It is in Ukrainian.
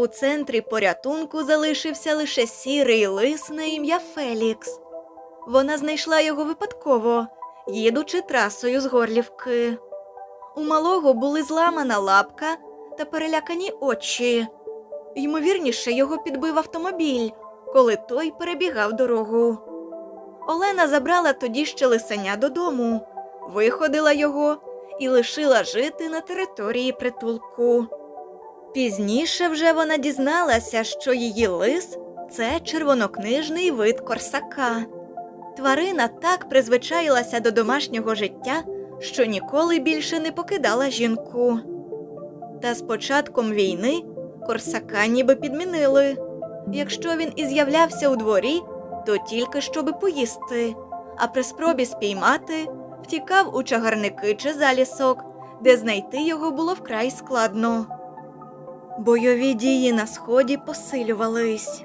У центрі порятунку залишився лише сірий лис на ім'я Фелікс. Вона знайшла його випадково, їдучи трасою з Горлівки. У малого були зламана лапка та перелякані очі. Ймовірніше, його підбив автомобіль, коли той перебігав дорогу. Олена забрала тоді ще лисеня додому, виходила його і лишила жити на території притулку. Пізніше вже вона дізналася, що її лис це червонокнижний вид корсака. Тварина так призвичаїлася до домашнього життя, що ніколи більше не покидала жінку. Та з початком війни корсака ніби підмінили. Якщо він і з'являвся у дворі, то тільки щоби поїсти, а при спробі спіймати втікав у чагарники чи залісок, де знайти його було вкрай складно. Бойові дії на сході посилювались.